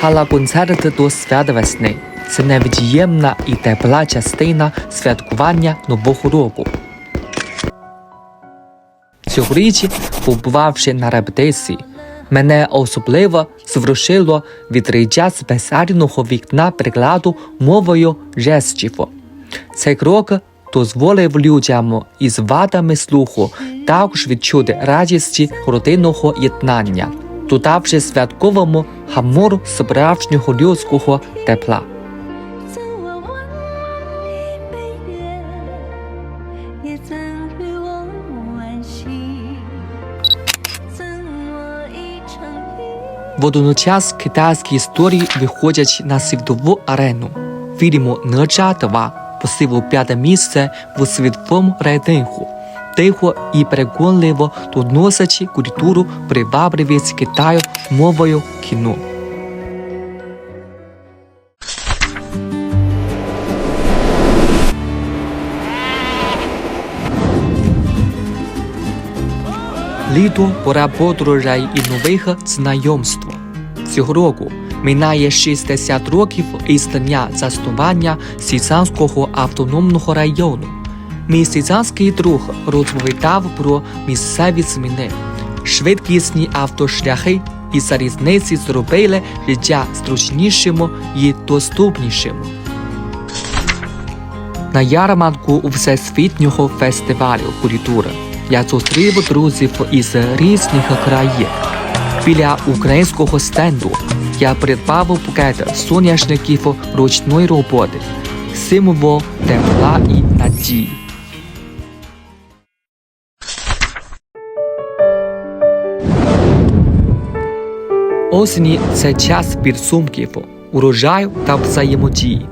Гала-концерт до свят весни це невід'ємна і тепла частина святкування Нового року. Цьогоріч, побувавши на репетиції, мене особливо зворушило відкриття спеціального вікна перекладу мовою жестів. Цей крок дозволив людям із вадами слуху також відчути радість родинного єднання, додавши святковому хамору справжнього людського тепла. Водночас китайські історії виходять на світову арену. Фільму «Нержа 2» посилив п'яте місце у світовому рейтингу. Тихо і переконливо доносячи культуру привабливість Китаю мовою кіно. Літо пора подорожей і нових знайомств. Цього року минає 60 років дня заснування Сізанського автономного району. Мій сізанський друг розповідав про місцеві зміни. Швидкісні автошляхи і залізниці зробили життя зручнішим і доступнішим. На ярмарку Всесвітнього фестивалю культури я зустрів друзів із різних країн. Біля українського стенду я придбав букет соняшників ручної роботи, символ тепла і надії. Осені це час підсумків, урожаю та взаємодії.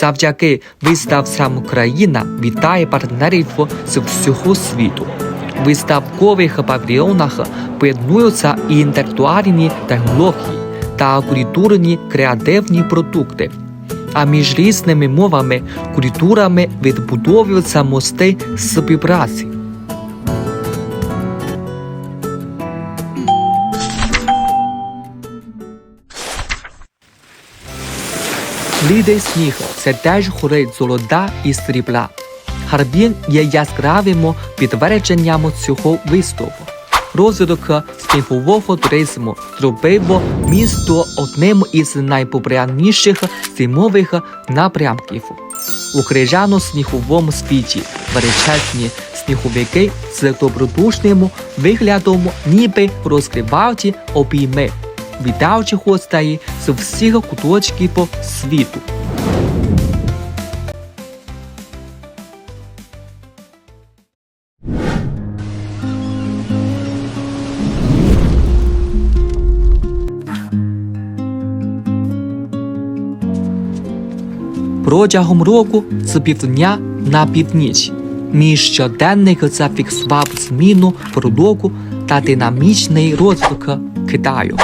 Завдяки виставцям країна вітає партнерів з всього світу. В виставкових павільйонах поєднуються і інтелектуальні технології та культурні креативні продукти. А між різними мовами, культурами відбудовуються мости співпраці. Лідий сніг це теж гори золота і срібла. Харбін є яскравим підтвердженням цього виступу. Розвиток снігового туризму зробив місто одним із найпопулярніших зимових напрямків. У крижано-сніговому світі величезні сніговики з добродушним виглядом ніби розкривають обійми, вітаючи гостей з всіх куточків світу. Протягом року з півдня на північ мій щоденник зафіксував зміну продуку та динамічний розвиток Китаю.